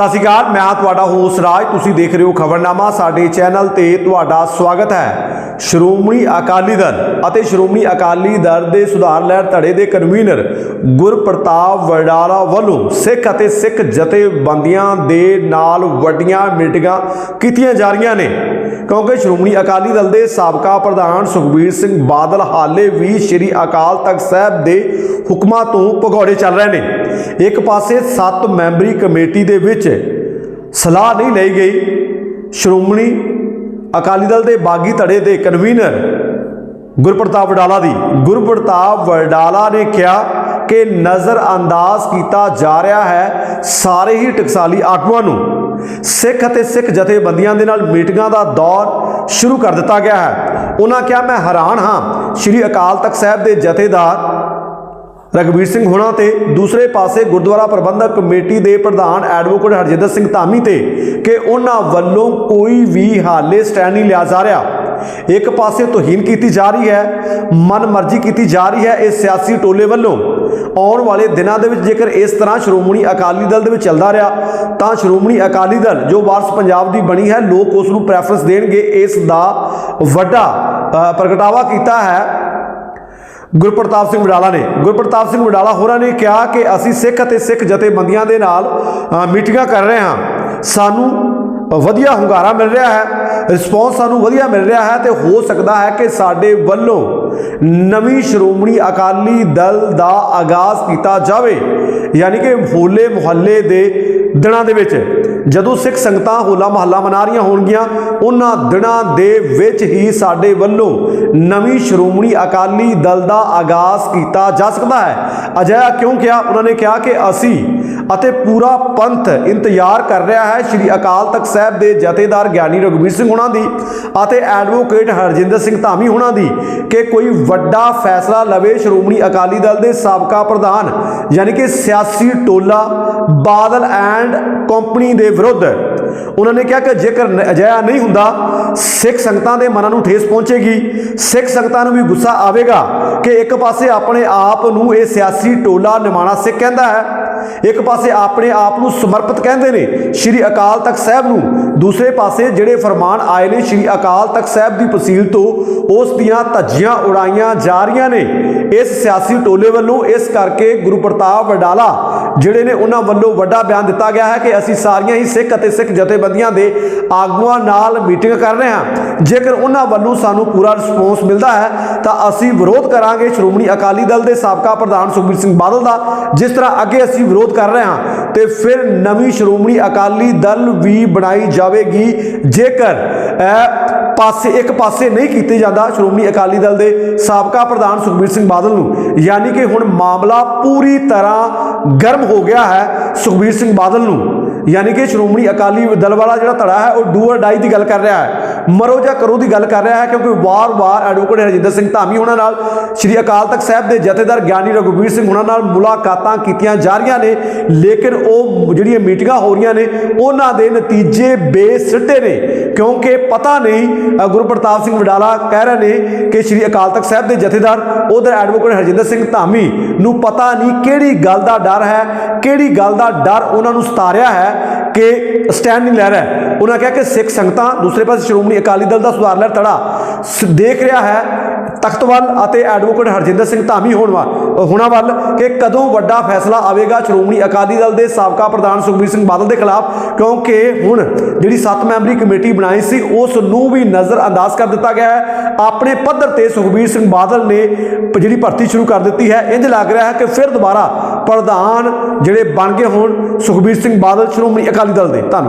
ਸਤਿ ਸ਼੍ਰੀ ਅਕਾਲ, ਮੈਂ ਤੁਹਾਡਾ ਹੋਸ ਰਾਜ। ਤੁਸੀਂ ਦੇਖ ਰਹੇ ਹੋ ਖਬਰਨਾਮਾ। ਸਾਡੇ ਚੈਨਲ ਤੇ ਤੁਹਾਡਾ ਸਵਾਗਤ ਹੈ। ਸ਼੍ਰੋਮਣੀ ਅਕਾਲੀ ਦਲ ਅਤੇ ਸ਼੍ਰੋਮਣੀ ਅਕਾਲੀ ਦਲ ਦੇ ਸੁਧਾਰ ਲਹਿਰ ਧੜੇ ਦੇ ਕਨਵੀਨਰ ਗੁਰਪ੍ਰਤਾਪ ਵਡਾਲਾ ਵੱਲੋਂ ਸਿੱਖ ਅਤੇ ਸਿੱਖ ਜਥੇਬੰਦੀਆਂ ਦੇ ਨਾਲ ਵੱਡੀਆਂ ਮੀਟਿੰਗਾਂ ਕੀਤੀਆਂ ਜਾ ਰਹੀਆਂ ਨੇ। ਕਿਉਂਕਿ ਸ਼੍ਰੋਮਣੀ ਅਕਾਲੀ ਦਲ ਦੇ ਸਾਬਕਾ ਪ੍ਰਧਾਨ ਸੁਖਬੀਰ ਸਿੰਘ ਬਾਦਲ ਹਾਲੇ ਵੀ ਸ਼੍ਰੀ ਅਕਾਲ ਤਖਤ ਸਾਹਿਬ ਦੇ ਹੁਕਮਾਂ ਤੋਂ ਭਗੌੜੇ ਚੱਲ ਰਹੇ ਨੇ। ਇੱਕ ਪਾਸੇ 7 ਮੈਂਬਰੀ ਕਮੇਟੀ ਦੇ ਵਿੱਚ ਸਲਾਹ ਨਹੀਂ ਲਈ ਗਈ। ਸ਼੍ਰੋਮਣੀ ਅਕਾਲੀ ਦਲ ਦੇ ਬਾਗੀ ਧੜੇ ਦੇ ਕਨਵੀਨਰ ਗੁਰਪ੍ਰਤਾਪ ਵਡਾਲਾ ਦੀ ਗੁਰਪ੍ਰਤਾਪ ਵਡਾਲਾ ਨੇ ਕਿਹਾ ਕਿ ਨਜ਼ਰ ਅੰਦਾਜ਼ ਕੀਤਾ ਜਾ ਰਿਹਾ ਹੈ ਸਾਰੇ ਹੀ ਟਕਸਾਲੀ ਆਗੂਆਂ ਨੂੰ। ਸਿੱਖ ਅਤੇ ਸਿੱਖ ਜਥੇਬੰਦੀਆਂ ਦੇ ਨਾਲ ਮੀਟਿੰਗਾਂ ਦਾ ਦੌਰ ਸ਼ੁਰੂ ਕਰ ਦਿੱਤਾ ਗਿਆ ਹੈ। ਉਹਨਾਂ ਕਿਹਾ, ਮੈਂ ਹੈਰਾਨ ਹਾਂ। ਸ਼੍ਰੀ ਅਕਾਲ ਤਖਤ ਸਾਹਿਬ ਦੇ ਜਥੇਦਾਰ ਰਗਵੀਰ ਸਿੰਘ ਹੋਣਾ ਤੇ ਦੂਸਰੇ ਪਾਸੇ ਗੁਰਦੁਆਰਾ ਪ੍ਰਬੰਧਕ ਕਮੇਟੀ ਦੇ ਪ੍ਰਧਾਨ ਐਡਵੋਕੇਟ ਹਰਜਿੰਦਰ ਸਿੰਘ ਧਾਮੀ ਤੇ ਕਿ ਉਹਨਾਂ ਵੱਲੋਂ ਕੋਈ ਵੀ ਹਾਲੇ ਸਟੈਂਡ ਨਹੀਂ ਲਿਆ ਜਾ ਰਿਹਾ। ਇੱਕ ਪਾਸੇ ਤੋਹੀਨ ਕੀਤੀ ਜਾ ਰਹੀ ਹੈ ਮਨਮਰਜ਼ੀ ਕੀਤੀ ਜਾ ਰਹੀ ਹੈ ਇਸ ਸਿਆਸੀ ਟੋਲੇ ਵੱਲੋਂ। ਆਉਣ ਵਾਲੇ ਦਿਨਾਂ ਦੇ ਵਿੱਚ ਜੇਕਰ ਇਸ ਤਰ੍ਹਾਂ ਸ਼੍ਰੋਮਣੀ ਅਕਾਲੀ ਦਲ ਦੇ ਵਿੱਚ ਚੱਲਦਾ ਰਿਹਾ, ਤਾਂ ਸ਼੍ਰੋਮਣੀ ਅਕਾਲੀ ਦਲ ਜੋ ਵਾਰਸ ਪੰਜਾਬ ਦੀ ਬਣੀ ਹੈ, ਲੋਕ ਉਸ ਨੂੰ ਪ੍ਰੈਫਰੈਂਸ ਦੇਣਗੇ। ਇਸ ਦਾ ਵੱਡਾ ਪ੍ਰਗਟਾਵਾ ਕੀਤਾ ਹੈ। ਗੁਰਪ੍ਰਤਾਪ ਸਿੰਘ ਵਡਾਲਾ ਨੇ। ਗੁਰਪ੍ਰਤਾਪ ਸਿੰਘ ਵਡਾਲਾ ਹੋਰਾਂ ਨੇ ਕਿਹਾ ਕਿ ਅਸੀਂ ਸਿੱਖ ਅਤੇ ਸਿੱਖ ਜਥੇਬੰਦੀਆਂ ਦੇ ਨਾਲ ਮੀਟਿੰਗਾਂ ਕਰ ਰਹੇ ਹਾਂ। ਸਾਨੂੰ ਵਧੀਆ ਹੁੰਗਾਰਾ ਮਿਲ ਰਿਹਾ ਹੈ। ਰਿਸਪੌਂਸ ਸਾਨੂੰ ਵਧੀਆ ਮਿਲ ਰਿਹਾ ਹੈ ਤੇ ਹੋ ਸਕਦਾ ਹੈ ਕਿ ਸਾਡੇ ਵੱਲੋਂ ਨਵੀਂ ਸ਼੍ਰੋਮਣੀ ਅਕਾਲੀ ਦਲ ਦਾ ਆਗਾਜ਼ ਕੀਤਾ ਜਾਵੇ, ਯਾਨੀ ਕਿ ਹੋਲੇ ਮੁਹੱਲੇ ਦੇ ਦਿਨਾਂ ਦੇ ਵਿੱਚ। ਜਦੋਂ ਸਿੱਖ ਸੰਗਤਾਂ ਹੋਲਾ ਮਹੱਲਾ ਮਨਾ ਰਹੀਆਂ ਹੋਣਗੀਆਂ, ਉਹਨਾਂ ਦਿਨਾਂ ਦੇ ਵਿੱਚ ਹੀ ਸਾਡੇ ਵੱਲੋਂ ਨਵੀਂ ਸ਼੍ਰੋਮਣੀ ਅਕਾਲੀ ਦਲ ਦਾ ਆਗਾਜ਼ ਕੀਤਾ ਜਾ ਸਕਦਾ ਹੈ। ਅਜਿਹਾ ਕਿਉਂ ਕਿਹਾ? ਉਹਨਾਂ ਨੇ ਕਿਹਾ ਕਿ ਅਸੀਂ ਅਤੇ ਪੂਰਾ ਪੰਥ ਇੰਤਜ਼ਾਰ ਕਰ ਰਿਹਾ ਹੈ ਸ਼੍ਰੀ ਅਕਾਲ ਤਖਤ ਸਾਹਿਬ ਦੇ ਜਥੇਦਾਰ ਗਿਆਨੀ ਰਘੁਬੀਰ ਸਿੰਘ ਹੁਣਾਂ ਦੀ ਅਤੇ ਐਡਵੋਕੇਟ ਹਰਜਿੰਦਰ ਸਿੰਘ ਧਾਮੀ ਹੁਣਾਂ ਦੀ ਕਿ ਕੋਈ ਵੱਡਾ ਫੈਸਲਾ ਲਵੇ ਸ਼੍ਰੋਮਣੀ ਅਕਾਲੀ ਦਲ ਦੇ ਸਾਬਕਾ ਪ੍ਰਧਾਨ, ਯਾਨੀ ਕਿ ਸਿਆਸੀ ਟੋਲਾ ਬਾਦਲ ਐਂਡ ਕੰਪਨੀ ਦੇ ਵਿਰੁੱਧ। ਉਹਨਾਂ ਨੇ ਕਿਹਾ ਕਿ ਜੇਕਰ ਅਜਿਹਾ ਨਹੀਂ ਹੁੰਦਾ, ਸਿੱਖ ਸੰਗਤਾਂ ਦੇ ਮਨਾਂ ਨੂੰ ਠੇਸ ਪਹੁੰਚੇਗੀ। ਸਿੱਖ ਸੰਗਤਾਂ ਨੂੰ ਵੀ ਗੁੱਸਾ ਆਵੇਗਾ ਕਿ ਇੱਕ ਪਾਸੇ ਆਪਣੇ ਆਪ ਨੂੰ ਇਹ ਸਿਆਸੀ ਟੋਲਾ ਨਿਮਾਣਾ ਸਿੱਖ ਕਹਿੰਦਾ ਹੈ ਇੱਕ ਪਾਸੇ ਆਪਣੇ ਆਪ ਨੂੰ ਸਮਰਪਿਤ ਕਹਿੰਦੇ ਨੇ ਸ਼੍ਰੀ ਅਕਾਲ ਤਖਤ ਸਾਹਿਬ ਨੂੰ, ਦੂਸਰੇ ਪਾਸੇ ਜਿਹੜੇ ਫਰਮਾਨ ਆਏ ਨੇ ਸ਼੍ਰੀ ਅਕਾਲ ਤਖਤ ਸਾਹਿਬ ਦੀ ਫਸੀਲ ਤੋਂ, ਉਸ ਦੀਆਂ ਧੱਜੀਆਂ ਉਡਾਈਆਂ ਜਾ ਰਹੀਆਂ ਨੇ। ਇਸ ਸਿਆਸੀ ਟੋਲੇ ਵੱਲੋਂ ਇਸ ਕਰਕੇ ਗੁਰੂ ਪ੍ਰਤਾਪ ਵਡਾਲਾ, ਜਿਹੜੇ ਨੇ ਉਹਨਾਂ ਵੱਲੋਂ ਵੱਡਾ ਬਿਆਨ ਦਿੱਤਾ ਗਿਆ ਹੈ ਕਿ ਅਸੀਂ ਸਾਰੀਆਂ ਹੀ ਸਿੱਖ ਅਤੇ ਸਿੱਖ ਜਥੇਬੰਦੀਆਂ ਦੇ ਆਗੂਆਂ ਨਾਲ ਮੀਟਿੰਗ ਕਰ ਰਹੇ ਹਾਂ। ਜੇਕਰ ਉਹਨਾਂ ਵੱਲੋਂ ਸਾਨੂੰ ਪੂਰਾ ਰਿਸਪੌਂਸ ਮਿਲਦਾ ਹੈ, ਤਾਂ ਅਸੀਂ ਵਿਰੋਧ ਕਰਾਂਗੇ ਸ਼੍ਰੋਮਣੀ ਅਕਾਲੀ ਦਲ ਦੇ ਸਾਬਕਾ ਪ੍ਰਧਾਨ ਸੁਖਬੀਰ ਸਿੰਘ ਬਾਦਲ ਦਾ, ਜਿਸ ਤਰ੍ਹਾਂ ਅੱਗੇ ਅਸੀਂ ਵਿਰੋਧ ਕਰ ਰਹੇ ਹਾਂ ਤੇ ਫਿਰ ਨਵੀਂ ਸ਼੍ਰੋਮਣੀ ਅਕਾਲੀ ਦਲ ਵੀ ਬਣਾਈ ਜਾਵੇਗੀ। ਜੇਕਰ ਪਾਸੇ, ਇੱਕ ਪਾਸੇ ਨਹੀਂ ਕੀਤੇ ਜਾਂਦਾ ਸ਼੍ਰੋਮਣੀ ਅਕਾਲੀ ਦਲ ਦੇ ਸਾਬਕਾ ਪ੍ਰਧਾਨ ਸੁਖਬੀਰ ਸਿੰਘ ਬਾਦਲ ਨੂੰ, ਯਾਨੀ ਕਿ ਹੁਣ ਮਾਮਲਾ ਪੂਰੀ ਤਰ੍ਹਾਂ ਗਰਮ ਹੋ ਗਿਆ ਹੈ ਸੁਖਬੀਰ ਸਿੰਘ ਬਾਦਲ ਨੂੰ। ਯਾਨੀ ਕਿ ਸ਼੍ਰੋਮਣੀ ਅਕਾਲੀ ਦਲ ਵਾਲਾ ਜਿਹੜਾ ਧੜਾ ਹੈ, ਉਹ ਡੂ ਔਰ ਡਾਈ ਦੀ ਗੱਲ ਕਰ ਰਿਹਾ ਹੈ। ਮਰੋ ਜਾਂ ਕਰੋ ਦੀ ਗੱਲ ਕਰ ਰਿਹਾ ਹੈ ਕਿਉਂਕਿ ਵਾਰ-ਵਾਰ ਐਡਵੋਕੇਟ ਹਰਜਿੰਦਰ ਸਿੰਘ ਧਾਮੀ ਉਹਨਾਂ ਨਾਲ ਸ਼੍ਰੀ ਅਕਾਲ ਤਖਤ ਸਾਹਿਬ ਦੇ ਜਥੇਦਾਰ ਗਿਆਨੀ ਰਘੁਬੀਰ ਸਿੰਘ ਉਹਨਾਂ ਨਾਲ ਮੁਲਾਕਾਤਾਂ ਕੀਤੀਆਂ ਜਾ ਰਹੀਆਂ ਨੇ, ਲੇਕਿਨ ਉਹ ਜਿਹੜੀਆਂ ਮੀਟਿੰਗਾਂ ਹੋ ਰਹੀਆਂ ਨੇ, ਉਹਨਾਂ ਦੇ ਨਤੀਜੇ ਬੇਸਿੱਟੇ ਨੇ। ਕਿਉਂਕਿ ਪਤਾ ਨਹੀਂ ਅ, ਗੁਰਪ੍ਰਤਾਪ ਸਿੰਘ ਵਡਾਲਾ ਕਹਿ ਰਹੇ ਨੇ ਕਿ ਸ਼੍ਰੀ ਅਕਾਲ ਤਖਤ ਸਾਹਿਬ ਦੇ ਜਥੇਦਾਰ ਉਧਰ ਐਡਵੋਕੇਟ ਹਰਜਿੰਦਰ ਸਿੰਘ ਧਾਮੀ ਨੂੰ ਪਤਾ ਨਹੀਂ ਕਿਹੜੀ ਗੱਲ ਦਾ ਡਰ ਹੈ ਕਿਹੜੀ ਗੱਲ ਦਾ ਡਰ ਉਹਨਾਂ ਨੂੰ ਸਤਾਰਿਆ ਹੈ ਕਿ ਸਟੈਂਡ ਨਹੀਂ ਲੈ ਰਿਹਾ ਉਹਨਾਂ ਕਿਹਾ ਕਿ ਸਿੱਖ ਸੰਗਤਾਂ ਦੂਸਰੇ ਪਾਸੇ ਸ਼੍ਰੋਮਣੀ ਅਕਾਲੀ ਦਲ ਦਾ ਸੁਧਾਰ ਲਹਿਰ ਧੜਾ ਸ- ਦੇਖ ਰਿਹਾ ਹੈ ਤਖਤ ਵੱਲ ਅਤੇ ਐਡਵੋਕੇਟ ਹਰਜਿੰਦਰ ਸਿੰਘ ਧਾਮੀ ਹੋਣ ਵੱਲ ਹੋਣਾ ਵੱਲ ਕਿ ਕਦੋਂ ਵੱਡਾ ਫੈਸਲਾ ਆਵੇਗਾ? ਸ਼੍ਰੋਮਣੀ ਅਕਾਲੀ ਦਲ ਦੇ ਸਾਬਕਾ ਪ੍ਰਧਾਨ ਸੁਖਬੀਰ ਸਿੰਘ ਬਾਦਲ ਦੇ ਖਿਲਾਫ, ਕਿਉਂਕਿ ਹੁਣ ਜਿਹੜੀ 7 ਮੈਂਬਰੀ ਕਮੇਟੀ ਬਣਾਈ ਸੀ, ਉਸ ਨੂੰ ਵੀ ਨਜ਼ਰ ਅੰਦਾਜ਼ ਕਰ ਦਿੱਤਾ ਗਿਆ ਹੈ। ਆਪਣੇ ਪੱਧਰ ਤੇ ਸੁਖਬੀਰ ਸਿੰਘ ਬਾਦਲ ਨੇ ਪ- ਜਿਹੜੀ ਭਰਤੀ ਸ਼ੁਰੂ ਕਰ ਦਿੱਤੀ ਹੈ ਇੰਜ ਲੱਗ ਰਿਹਾ ਹੈ ਕਿ ਫਿਰ ਦੁਬਾਰਾ ਪ੍ਰਧਾਨ ਜਿਹੜੇ ਬਣ ਗਏ ਹੋਣ, ਸੁਖਬੀਰ ਸਿੰਘ ਬਾਦਲ, ਸ਼੍ਰੋਮਣੀ ਅਕਾਲੀ ਦਲ ਦੇ। ਧੰਨਵਾਦ।